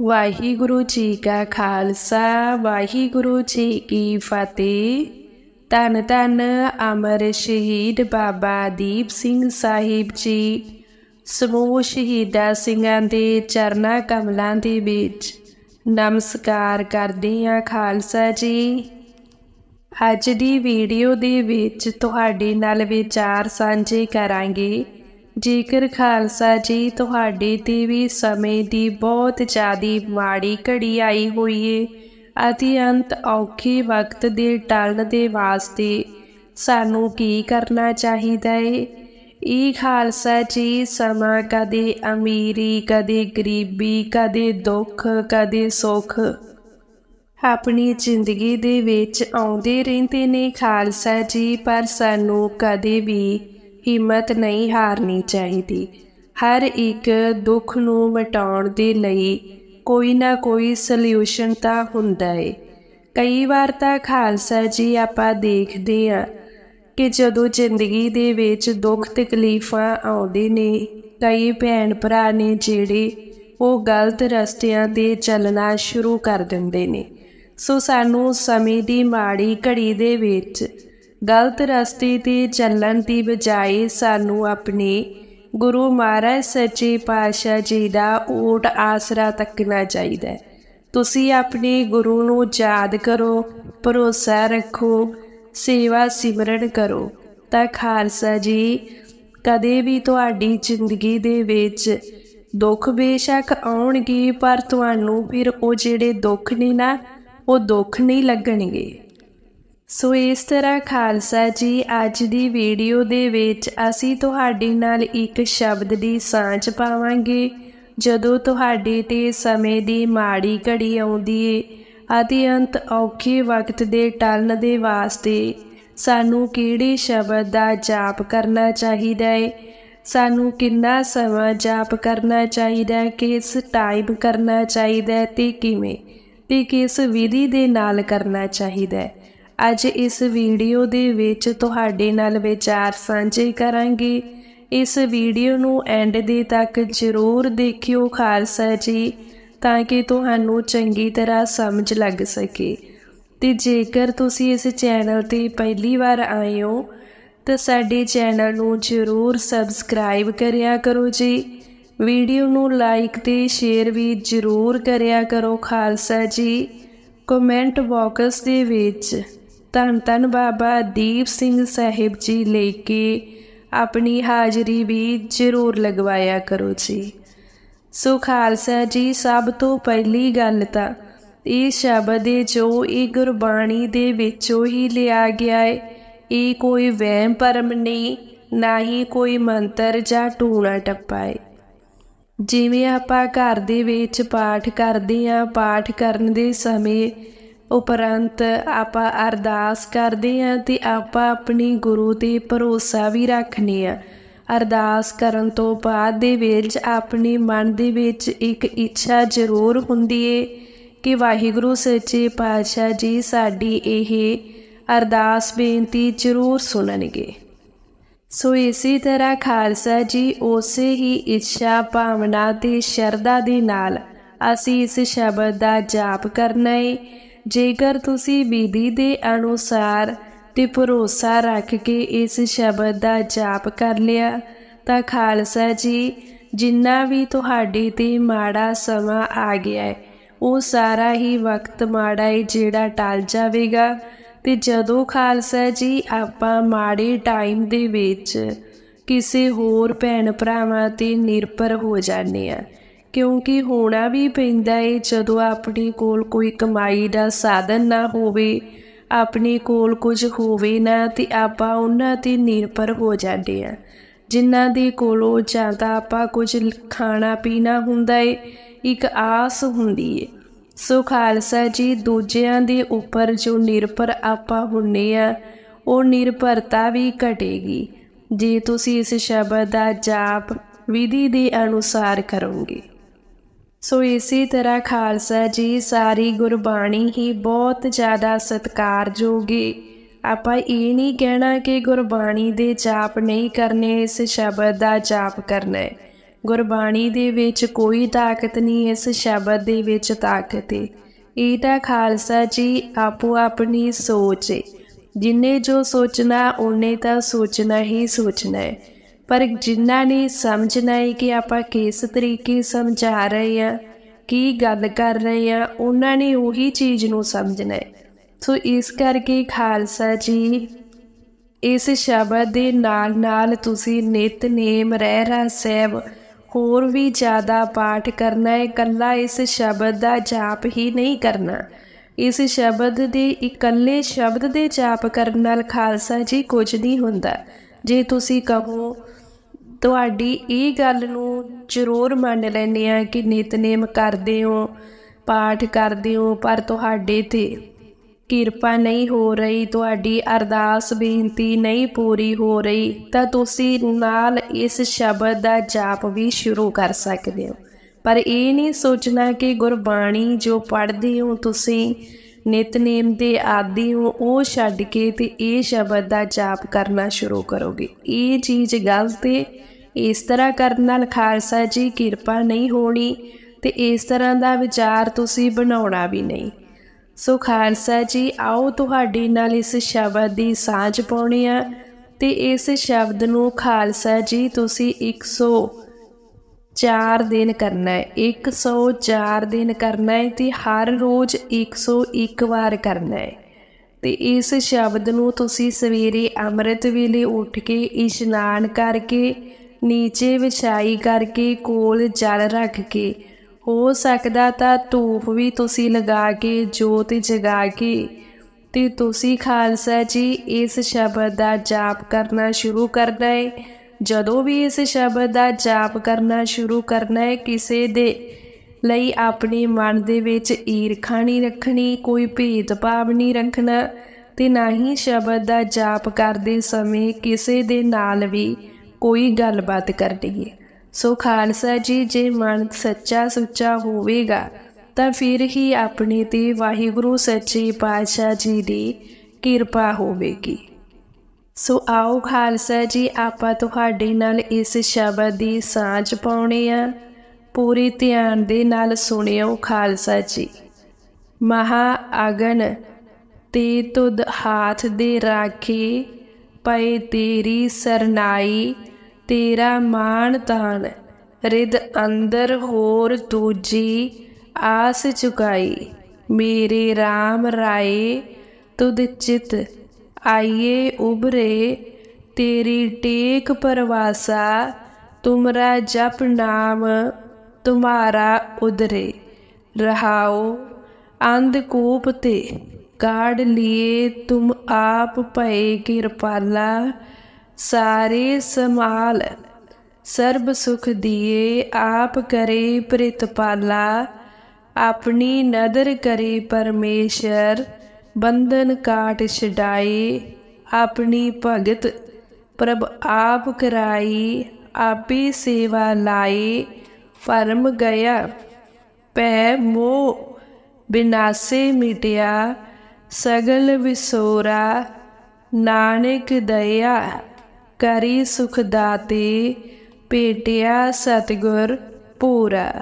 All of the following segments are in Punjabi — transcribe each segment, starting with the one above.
ਵਾਹਿਗੁਰੂ ਜੀ ਕਾ ਖਾਲਸਾ, ਵਾਹਿਗੁਰੂ ਜੀ ਕੀ ਫਤਿਹ। ਧੰਨ ਧੰਨ ਅਮਰ ਸ਼ਹੀਦ ਬਾਬਾ ਦੀਪ ਸਿੰਘ ਸਾਹਿਬ ਜੀ। ਸਮੂਹ ਸ਼ਹੀਦਾਂ ਸਿੰਘਾਂ ਦੇ ਚਰਨਾਂ ਕਮਲਾਂ ਦੇ ਵਿੱਚ ਨਮਸਕਾਰ ਕਰਦੇ ਹਾਂ ਖਾਲਸਾ ਜੀ। ਅੱਜ ਦੀ ਵੀਡੀਓ ਦੇ ਵਿੱਚ ਤੁਹਾਡੇ ਨਾਲ ਵਿਚਾਰ ਸਾਂਝੇ ਕਰਾਂਗੇ। ਜੇਕਰ ਖਾਲਸਾ ਜੀ ਤੁਹਾਡੇ ਤੇ ਵੀ ਸਮੇਂ ਦੀ ਬਹੁਤ ਜ਼ਿਆਦੀ ਮਾੜੀ ਘੜੀ ਆਈ ਹੋਈ ਏ ਅਤੇ ਅੰਤ ਔਖੇ ਵਕਤ ਦੇ ਟਲਣ ਦੇ ਵਾਸਤੇ ਸਾਨੂੰ ਕੀ ਕਰਨਾ ਚਾਹੀਦਾ ਏ? ਇਹ ਖਾਲਸਾ ਜੀ ਸਮਾਂ ਕਦੇ ਅਮੀਰੀ, ਕਦੇ ਗਰੀਬੀ, ਕਦੇ ਦੁੱਖ, ਕਦੇ ਸੁੱਖ ਆਪਣੀ ਜ਼ਿੰਦਗੀ ਦੇ ਵਿੱਚ ਆਉਂਦੇ ਰਹਿੰਦੇ ਨੇ ਖਾਲਸਾ ਜੀ, ਪਰ ਸਾਨੂੰ ਕਦੇ ਵੀ ਹਿੰਮਤ ਨਹੀਂ ਹਾਰਨੀ ਚਾਹੀਦੀ। ਹਰ ਇੱਕ ਦੁੱਖ ਨੂੰ ਮਿਟਾਉਣ ਦੇ ਲਈ ਕੋਈ ਨਾ ਕੋਈ ਸੋਲੂਸ਼ਨ ਤਾਂ ਹੁੰਦਾ ਏ। ਕਈ ਵਾਰ ਤਾਂ ਖਾਲਸਾ ਜੀ ਆਪਾਂ ਦੇਖਦੇ ਆ ਕਿ ਜਦੋਂ ਜ਼ਿੰਦਗੀ ਦੇ ਵਿੱਚ ਦੁੱਖ ਤਕਲੀਫਾਂ ਆਉਂਦੇ ਨੇ, ਕਈ ਭੈਣ ਭਰਾ ਨੇ ਜਿਹੜੇ ਉਹ ਗਲਤ ਰਸਤਿਆਂ ਤੇ ਚੱਲਣਾ ਸ਼ੁਰੂ ਕਰ ਦਿੰਦੇ ਨੇ। ਸੋ ਸਾਨੂੰ ਸਮੇਂ ਦੀ ਮਾੜੀ ਘੜੀ ਦੇ ਵਿੱਚ ਗਲਤ ਰਸਤੇ ਤੇ ਚੱਲਣ ਦੀ ਬਜਾਏ ਸਾਨੂੰ ਆਪਣੇ ਗੁਰੂ ਮਹਾਰਾਜ ਸੱਚੇ ਪਾਤਸ਼ਾਹ ਜੀ ਦਾ ਓਟ ਆਸਰਾ ਤੱਕਣਾ ਚਾਹੀਦਾ ਹੈ। ਤੁਸੀਂ ਆਪਣੇ ਗੁਰੂ ਨੂੰ ਯਾਦ ਕਰੋ, ਭਰੋਸਾ ਰੱਖੋ, ਸੇਵਾ ਸਿਮਰਨ ਕਰੋ। ਤਾਂ ਖਾਲਸਾ ਜੀ, ਕਦੇ ਵੀ ਤੁਹਾਡੀ ਜ਼ਿੰਦਗੀ ਦੇ ਵਿੱਚ ਦੁੱਖ ਬੇਸ਼ੱਕ ਆਉਣਗੇ, ਪਰ ਤੁਹਾਨੂੰ ਫਿਰ ਉਹ ਜਿਹੜੇ ਦੁੱਖ ਨੇ ਨਾ, ਉਹ ਦੁੱਖ ਨਹੀਂ ਲੱਗਣਗੇ। ਸੋ ਇਸ ਤਰ੍ਹਾਂ ਖਾਲਸਾ ਜੀ, ਅੱਜ ਦੀ ਵੀਡੀਓ ਦੇ ਵਿੱਚ ਅਸੀਂ ਤੁਹਾਡੇ ਨਾਲ ਇੱਕ ਸ਼ਬਦ ਦੀ ਸਾਂਝ ਪਾਵਾਂਗੇ। ਜਦੋਂ ਤੁਹਾਡੇ ਤੇ ਸਮੇਂ ਦੀ ਮਾੜੀ ਘੜੀ ਆਉਂਦੀ ਏ ਅਤੇ ਅੰਤ ਔਖੇ ਵਕਤ ਦੇ ਟਲਣ ਦੇ ਵਾਸਤੇ ਸਾਨੂੰ ਕਿਹੜੇ ਸ਼ਬਦ ਦਾ ਜਾਪ ਕਰਨਾ ਚਾਹੀਦਾ ਏ? ਸਾਨੂੰ ਕਿੰਨਾ ਸਮਾਂ ਜਾਪ ਕਰਨਾ ਚਾਹੀਦਾ, ਕਿਸ ਟਾਈਮ ਕਰਨਾ ਚਾਹੀਦਾ ਹੈ ਤੇ ਕਿਵੇਂ ਤੇ ਕਿਸ ਵਿਧੀ ਦੇ ਨਾਲ ਕਰਨਾ ਚਾਹੀਦਾ ਅੱਜ ਇਸ ਵੀਡੀਓ ਦੇ ਵਿੱਚ ਤੁਹਾਡੇ ਨਾਲ ਵਿਚਾਰ ਸਾਂਝੇ ਕਰਾਂਗੇ। ਇਸ ਵੀਡੀਓ ਨੂੰ ਐਂਡ ਦੇ ਤੱਕ ਜ਼ਰੂਰ ਦੇਖਿਓ ਖਾਲਸਾ ਜੀ, ਤਾਂ ਕਿ ਤੁਹਾਨੂੰ ਚੰਗੀ ਤਰ੍ਹਾਂ ਸਮਝ ਲੱਗ ਸਕੇ। ਤੇ ਜੇਕਰ ਤੁਸੀਂ ਇਸ ਚੈਨਲ ਤੇ ਪਹਿਲੀ ਵਾਰ ਆਏ ਹੋ, ਤਾਂ ਸਾਡੇ ਚੈਨਲ ਨੂੰ ਜ਼ਰੂਰ ਸਬਸਕ੍ਰਾਈਬ ਕਰਿਆ ਕਰੋ ਜੀ। ਵੀਡੀਓ ਨੂੰ ਲਾਈਕ ਤੇ ਸ਼ੇਅਰ ਵੀ ਜ਼ਰੂਰ ਕਰਿਆ ਕਰੋ ਖਾਲਸਾ ਜੀ। ਕਮੈਂਟ ਬਾਕਸ ਦੇ ਵਿੱਚ ਧੰਨ ਧੰਨ ਬਾਬਾ ਦੀਪ ਸਿੰਘ ਸਾਹਿਬ ਜੀ ਲੈ ਕੇ ਆਪਣੀ ਹਾਜ਼ਰੀ ਵੀ ਜ਼ਰੂਰ ਲਗਵਾਇਆ ਕਰੋ ਜੀ। ਸੋ ਖਾਲਸਾ ਜੀ, ਸਭ ਤੋਂ ਪਹਿਲੀ ਗੱਲ ਤਾਂ ਇਹ ਸ਼ਬਦ ਹੈ ਜੋ ਇਹ ਗੁਰਬਾਣੀ ਦੇ ਵਿੱਚੋਂ ਹੀ ਲਿਆ ਗਿਆ ਹੈ। ਇਹ ਕੋਈ ਵਹਿਮ ਭਰਮ ਨਹੀਂ, ਨਾ ਹੀ ਕੋਈ ਮੰਤਰ ਜਾਂ ਟੂਣਾ ਟੱਪਾ ਹੈ। ਜਿਵੇਂ ਆਪਾਂ ਘਰ ਦੇ ਵਿੱਚ ਪਾਠ ਕਰਦੇ ਆਂ ਪਾਠ ਕਰਨ ਦੇ ਸਮੇਂ ਉਪਰੰਤ ਆਪਾਂ ਅਰਦਾਸ ਕਰਦੇ ਆਂ ਤੇ ਆਪਾਂ ਆਪਣੀ ਗੁਰੂ ਤੇ ਭਰੋਸਾ ਵੀ ਰੱਖਨੇ ਆ ਅਰਦਾਸ ਕਰਨ ਤੋਂ ਬਾਅਦ ਦੇ ਵਿੱਚ ਆਪਣੇ ਮਨ ਦੇ ਵਿੱਚ ਇੱਕ ਇੱਛਾ ਜ਼ਰੂਰ ਹੁੰਦੀ ਏ ਕਿ ਵਾਹਿਗੁਰੂ ਸੱਚੇ ਪਾਤਸ਼ਾਹ ਜੀ ਸਾਡੀ ਇਹ ਅਰਦਾਸ ਬੇਨਤੀ ਜ਼ਰੂਰ ਸੁਣਨਗੇ। ਸੋ ਇਸੇ ਤਰ੍ਹਾਂ ਖਾਲਸਾ ਜੀ ਉਸੇ ਹੀ ਇੱਛਾ, ਭਾਵਨਾ ਤੇ ਸ਼ਰਧਾ ਦੇ ਨਾਲ ਅਸੀਂ ਇਸ ਸ਼ਬਦ ਦਾ ਜਾਪ ਕਰਨਾ ਏ। ਜੇਕਰ ਤੁਸੀਂ ਵਿਧੀ ਦੇ ਅਨੁਸਾਰ ਤੇ ਭਰੋਸਾ ਰੱਖ ਕੇ ਇਸ ਸ਼ਬਦ ਦਾ ਜਾਪ ਕਰ ਲਿਆ, ਤਾਂ ਖਾਲਸਾ ਜੀ, ਜਿੰਨਾ ਵੀ ਤੁਹਾਡੇ ਤੇ ਮਾੜਾ ਸਮਾਂ ਆ ਗਿਆ ਹੈ, ਉਹ ਸਾਰਾ ਹੀ ਵਕਤ ਮਾੜਾ ਹੈ ਜਿਹੜਾ ਟਲ ਜਾਵੇਗਾ। ਤੇ ਜਦੋਂ ਖਾਲਸਾ ਜੀ, ਆਪਾਂ ਮਾੜੇ ਟਾਈਮ ਦੇ ਵਿੱਚ ਕਿਸੇ ਹੋਰ ਭੈਣ ਭਰਾਵਾਂ ਤੇ ਨਿਰਭਰ ਹੋ ਜਾਂਦੇ ਆ ਕਿਉਂਕਿ ਹੋਣਾ ਵੀ ਪੈਂਦਾ ਏ, ਜਦੋਂ ਆਪਣੇ ਕੋਲ ਕੋਈ ਕਮਾਈ ਦਾ ਸਾਧਨ ਨਾ ਹੋਵੇ, ਆਪਣੇ ਕੋਲ ਕੁਝ ਹੋਵੇ ਨਾ, ਤੇ ਆਪਾਂ ਉਹਨਾਂ ਤੇ ਨਿਰਭਰ ਹੋ ਜਾਂਦੇ ਆ ਜਿਨ੍ਹਾਂ ਦੇ ਕੋਲੋਂ ਜਾਂ ਤਾਂ ਆਪਾਂ ਕੁਝ ਖਾਣਾ ਪੀਣਾ ਹੁੰਦਾ ਏ, ਇੱਕ ਆਸ ਹੁੰਦੀ ਏ। ਸੋ ਖਾਲਸਾ ਜੀ, ਦੂਜਿਆਂ ਦੇ ਉੱਪਰ ਜੋ ਨਿਰਭਰ ਆਪਾਂ ਹੁੰਨੇ ਆ ਉਹ ਨਿਰਭਰਤਾ ਵੀ ਘਟੇਗੀ। ਜੇ ਤੁਸੀਂ ਇਸ ਸ਼ਬਦ ਦਾ ਜਾਪ ਵਿਧੀ ਦੇ ਅਨੁਸਾਰ ਕਰੋਗੇ। ਸੋ ਇਸੇ ਤਰ੍ਹਾਂ ਖਾਲਸਾ ਜੀ, ਸਾਰੀ ਗੁਰਬਾਣੀ ਹੀ ਬਹੁਤ ਜ਼ਿਆਦਾ ਸਤਿਕਾਰਯੋਗ ਹੈ ਆਪਾਂ ਇਹ ਨਹੀਂ ਕਹਿਣਾ ਕਿ ਗੁਰਬਾਣੀ ਦੇ ਜਾਪ ਨਹੀਂ ਕਰਨੇ, ਇਸ ਸ਼ਬਦ ਦਾ ਜਾਪ ਕਰਨਾ ਹੈ ਗੁਰਬਾਣੀ ਦੇ ਵਿੱਚ ਕੋਈ ਤਾਕਤ ਨਹੀਂ, ਇਸ ਸ਼ਬਦ ਦੇ ਵਿੱਚ ਤਾਕਤ ਹੈ ਇਹ ਤਾਂ ਖਾਲਸਾ ਜੀ ਆਪੋ ਆਪਣੀ ਸੋਚ ਹੈ ਜਿਨੇ ਜੋ ਸੋਚਣਾ, ਉਹਨੇ ਤਾਂ ਸੋਚਣਾ ਹੀ ਸੋਚਣਾ ਹੈ ਪਰ ਜਿਨ੍ਹਾਂ ਨੇ ਸਮਝਣਾ ਹੈ ਕਿ ਆਪਾਂ ਕਿਸ ਤਰੀਕੇ ਸਮਝਾ ਰਹੇ ਹਾਂ, ਕੀ ਗੱਲ ਕਰ ਰਹੇ ਹਾਂ, ਉਹਨਾਂ ਨੇ ਉਹੀ ਚੀਜ਼ ਨੂੰ ਸਮਝਣਾ ਹੈ। ਸੋ ਇਸ ਕਰਕੇ ਖਾਲਸਾ ਜੀ, ਇਸ ਸ਼ਬਦ ਦੇ ਨਾਲ ਨਾਲ ਤੁਸੀਂ ਨਿਤਨੇਮ ਰਹਿ ਰਾ ਸਹਿਬ ਹੋਰ ਵੀ ਜ਼ਿਆਦਾ ਪਾਠ ਕਰਨਾ ਹੈ, ਇਕੱਲਾ ਇਸ ਸ਼ਬਦ ਦਾ ਜਾਪ ਹੀ ਨਹੀਂ ਕਰਨਾ। ਇਸ ਸ਼ਬਦ ਦੇ, ਇਕੱਲੇ ਸ਼ਬਦ ਦੇ ਜਾਪ ਕਰਨ ਨਾਲ ਖਾਲਸਾ ਜੀ ਕੁਝ ਨਹੀਂ ਹੁੰਦਾ। ਜੇ ਤੁਸੀਂ ਕਹੋ ਤੁਹਾਡੀ ਇਹ ਗੱਲ ਨੂੰ ਜ਼ਰੂਰ ਮੰਨ ਲੈਂਦੇ ਆ ਕਿ ਨਿਤਨੇਮ ਕਰਦੇ ਹੋ, ਪਾਠ ਕਰਦੇ ਹੋ, ਪਰ ਤੁਹਾਡੇ ਤੇ ਕਿਰਪਾ ਨਹੀਂ ਹੋ ਰਹੀ, ਤੁਹਾਡੀ ਅਰਦਾਸ ਬੇਨਤੀ ਨਹੀਂ ਪੂਰੀ ਹੋ ਰਹੀ, ਤਾਂ ਤੁਸੀਂ ਨਾਲ ਇਸ ਸ਼ਬਦ ਦਾ ਜਾਪ ਵੀ ਸ਼ੁਰੂ ਕਰ ਸਕਦੇ ਹੋ। ਪਰ ਇਹ ਨਹੀਂ ਸੋਚਣਾ ਕਿ ਗੁਰਬਾਣੀ ਜੋ ਪੜ੍ਹਦੇ ਹੋ ਤੁਸੀਂ ਨਿਤਨੇਮ ਦੇ ਆਦੀ ਹੋ ਉਹ ਛੱਡ ਕੇ ਤੇ ਇਹ ਸ਼ਬਦ ਦਾ ਜਾਪ ਕਰਨਾ ਸ਼ੁਰੂ ਕਰੋਗੇ। ਇਹ ਚੀਜ਼ ਗਲਤ ਹੈ ਇਸ ਤਰ੍ਹਾਂ ਕਰਨ ਨਾਲ ਖਾਲਸਾ ਜੀ ਕਿਰਪਾ ਨਹੀਂ ਹੋਣੀ ਤੇ ਇਸ ਤਰ੍ਹਾਂ ਦਾ ਵਿਚਾਰ ਤੁਸੀਂ ਬਣਾਉਣਾ ਵੀ ਨਹੀਂ। ਸੋ ਖਾਲਸਾ ਜੀ, ਆਓ ਤੁਹਾਡੇ ਨਾਲ ਇਸ ਸ਼ਬਦ ਦੀ ਸਾਂਝ ਪਾਉਣੀ ਆ ਤੇ ਇਸ ਸ਼ਬਦ ਨੂੰ ਖਾਲਸਾ ਜੀ, ਤੁਸੀਂ 104 ਦਿਨ ਕਰਨਾ ਹੈ 104 ਦਿਨ ਕਰਨਾ ਹੈ ਤੇ ਹਰ ਰੋਜ਼ 101 ਵਾਰ ਕਰਨਾ ਹੈ। ਤੇ ਇਸ ਸ਼ਬਦ ਨੂੰ ਤੁਸੀਂ ਸਵੇਰੇ ਅੰਮ੍ਰਿਤ ਵੇਲੇ ਉੱਠ ਕੇ ਇਸ਼ਨਾਨ ਕਰਕੇ, ਨੀਚੇ ਵਿਛਾਈ ਕਰਕੇ, ਕੋਲ ਜਲ ਰੱਖ ਕੇ, ਹੋ ਸਕਦਾ ਤਾਂ ਧੂਪ ਵੀ ਤੁਸੀਂ ਲਗਾ ਕੇ, ਜੋਤ ਜਗਾ ਕੇ, ਤੇ ਤੁਸੀਂ ਖਾਲਸਾ ਜੀ ਇਸ ਸ਼ਬਦ ਦਾ ਜਾਪ ਕਰਨਾ ਸ਼ੁਰੂ ਕਰਨਾ ਹੈ। ਜਦੋਂ ਵੀ ਇਸ ਸ਼ਬਦ ਦਾ ਜਾਪ ਕਰਨਾ ਸ਼ੁਰੂ ਕਰਨਾ ਹੈ, ਕਿਸੇ ਦੇ ਲਈ ਆਪਣੇ ਮਨ ਦੇ ਵਿੱਚ ਈਰਖਾ ਨਹੀਂ ਰੱਖਣੀ, ਕੋਈ ਭੇਦਭਾਵ ਨਹੀਂ ਰੱਖਣਾ ਤੇ ਨਾ ਹੀ ਸ਼ਬਦ ਦਾ ਜਾਪ ਕਰਦੇ ਸਮੇਂ ਕਿਸੇ ਦੇ ਨਾਲ ਵੀ ਕੋਈ ਗੱਲਬਾਤ ਕਰਨੀ ਹੈ ਸੋ ਖਾਲਸਾ ਜੀ, ਜੇ ਮਨ ਸੱਚਾ ਸੁੱਚਾ ਹੋਵੇਗਾ, ਤਾਂ ਫਿਰ ਹੀ ਆਪਣੇ ਤੇ ਵਾਹਿਗੁਰੂ ਸੱਚੇ ਪਾਤਸ਼ਾਹ ਜੀ ਦੀ ਕਿਰਪਾ ਹੋਵੇਗੀ। ਸੋ ਆਓ ਖਾਲਸਾ ਜੀ, ਆਪਾਂ ਤੁਹਾਡੇ ਨਾਲ ਇਸ ਸ਼ਬਦ ਦੀ ਸਾਂਝ ਪਾਉਣੇ ਆ। ਪੂਰੀ ਧਿਆਨ ਦੇ ਨਾਲ ਸੁਣਿਓ ਖਾਲਸਾ ਜੀ। ਮਹਾ ਅਗਨ, ਤੇ ਤੁਧ ਹਾਥ ਦੇ ਰਾਖੀ, ਪਏ ਤੇਰੀ ਸਰਨਾਈ, ਤੇਰਾ ਮਾਣ ਤਾਣ ਰਿਦ ਅੰਦਰ ਹੋਰ ਦੂਜੀ ਆਸ ਚੁਕਾਈ ਮੇਰੇ RAM ਰਾਏ, ਤੁਧ ਚਿਤ ਆਈਏ ਉਬਰੇ ਤੇਰੀ ਟੇਕ ਪਰਵਾਸਾ, ਤੁਮਰਾ ਜਪ ਨਾਮ, ਤੁਮਾਰਾ ਉਦਰੇ ਰਹਾਓ ਅੰਧਕੂਪ ਤੇ ਕਾੜ ਲਿਏ ਤੁਮ ਆਪ ਭਏ ਕਿਰਪਾਲਾ, ਸਾਰੇ ਸਮਾਲ ਸਰਬ ਸੁਖ ਦੀਏ, ਆਪ ਕਰੇ ਪ੍ਰਿਤਪਾਲਾ, ਆਪਣੀ ਨਦਰ ਕਰੇ ਪਰਮੇਸ਼ਰ। ਬੰਧਨ ਕਾਟ ਛਡਾਏ ਆਪਣੀ ਭਗਤ ਪ੍ਰਭ ਆਪ ਕਰਾਈ, ਆਪੀ ਸੇਵਾ ਲਾਏ ਪਰਮ ਗਿਆ ਪੈ ਮੋ ਬਿਨਾਸੇ ਮਿਟਿਆ, ਸਗਲ ਵਿਸੋਰਾ, ਨਾਨਕ ਦਇਆ ਕਰੀ ਸੁਖ ਦਾਤੇ, ਭੇਟਿਆ ਸਤਗੁਰ ਪੂਰਾ।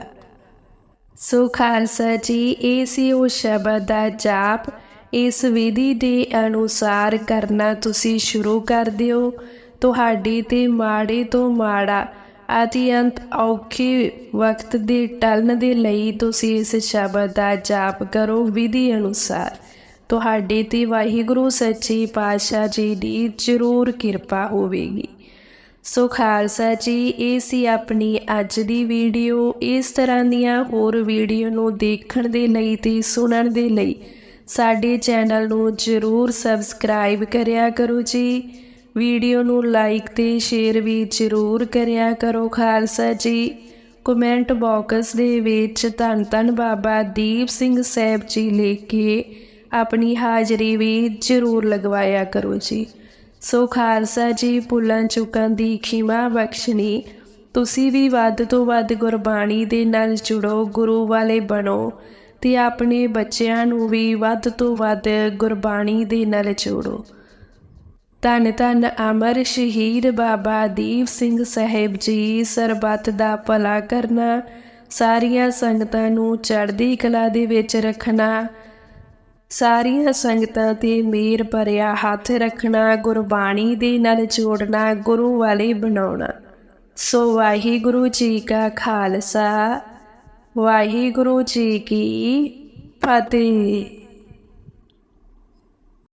ਸੋ ਖਾਲਸਾ ਜੀ, ਇਹ ਸੀ ਉਹ ਸ਼ਬਦ ਦਾ ਜਾਪ ਇਸ ਵਿਧੀ ਦੇ ਅਨੁਸਾਰ ਕਰਨਾ ਤੁਸੀਂ ਸ਼ੁਰੂ ਕਰ ਦਿਓ। ਤੁਹਾਡੇ ਤੇ ਮਾੜੇ ਤੋਂ ਮਾੜਾ, ਅਤਿਅੰਤ ਔਖੇ ਵਕਤ ਦੇ ਟਲਣ ਦੇ ਲਈ ਤੁਸੀਂ ਇਸ ਸ਼ਬਦ ਦਾ ਜਾਪ ਕਰੋ ਵਿਧੀ ਅਨੁਸਾਰ। ਤੁਹਾਡੇ ਤੇ ਵਾਹਿਗੁਰੂ ਸੱਚੇ ਪਾਤਸ਼ਾਹ ਜੀ ਦੀ ਜ਼ਰੂਰ ਕਿਰਪਾ ਹੋਵੇਗੀ। ਸੋ ਖਾਲਸਾ ਜੀ, ਇਹ ਸੀ ਆਪਣੀ ਅੱਜ ਦੀ ਵੀਡੀਓ। ਇਸ ਤਰ੍ਹਾਂ ਦੀਆਂ ਹੋਰ ਵੀਡੀਓ ਨੂੰ ਦੇਖਣ ਦੇ ਲਈ ਤੇ ਸੁਣਨ ਦੇ ਲਈ ਸਾਡੇ ਚੈਨਲ ਨੂੰ ਜ਼ਰੂਰ ਸਬਸਕ੍ਰਾਈਬ ਕਰਿਆ ਕਰੋ ਜੀ। ਵੀਡੀਓ ਨੂੰ ਲਾਈਕ ਤੇ ਸ਼ੇਅਰ ਵੀ ਜ਼ਰੂਰ ਕਰਿਆ ਕਰੋ ਖਾਲਸਾ ਜੀ। ਕਮੈਂਟ ਬਾਕਸ ਦੇ ਵਿੱਚ ਧੰਨ ਧੰਨ ਬਾਬਾ ਦੀਪ ਸਿੰਘ ਸਾਹਿਬ ਜੀ ਲਿਖ ਕੇ ਆਪਣੀ ਹਾਜ਼ਰੀ ਵੀ ਜ਼ਰੂਰ ਲਗਵਾਇਆ ਕਰੋ ਜੀ। ਸੋ ਖਾਲਸਾ ਜੀ, ਭੁੱਲਾਂ ਚੁੱਕਾਂ ਦੀ ਖਿਮਾ ਬਖਸ਼ਣੀ। ਤੁਸੀਂ ਵੀ ਵੱਧ ਤੋਂ ਵੱਧ ਗੁਰਬਾਣੀ ਦੇ ਨਾਲ ਜੁੜੋ, ਗੁਰੂ ਵਾਲੇ ਬਣੋ। ਤੇ ਆਪਣੇ ਬੱਚਿਆਂ ਨੂੰ ਵੀ ਵੱਧ ਤੋਂ ਵੱਧ ਗੁਰਬਾਣੀ ਦੇ ਨਾਲ ਜੋੜੋ। ਧੰਨ ਧੰਨ ਅਮਰ ਸ਼ਹੀਦ ਬਾਬਾ ਦੀਪ ਸਿੰਘ ਸਾਹਿਬ ਜੀ, ਸਰਬੱਤ ਦਾ ਭਲਾ ਕਰਨਾ, ਸਾਰੀਆਂ ਸੰਗਤਾਂ ਨੂੰ ਚੜ੍ਹਦੀ ਕਲਾ ਦੇ ਵਿੱਚ ਰੱਖਣਾ, ਸਾਰੀਆਂ ਸੰਗਤਾਂ ਤੇ ਮੇਰ ਭਰਿਆ ਹੱਥ ਰੱਖਣਾ, ਗੁਰਬਾਣੀ ਦੇ ਨਾਲ ਜੋੜਨਾ, ਗੁਰੂ ਵਾਲੇ ਬਣਾਉਣਾ। ਸੋ ਵਾਹਿਗੁਰੂ ਜੀ ਕਾ ਖਾਲਸਾ। ਵਾਹਿਗੁਰੂ ਜੀ ਕੀ ਫਤਿਹ।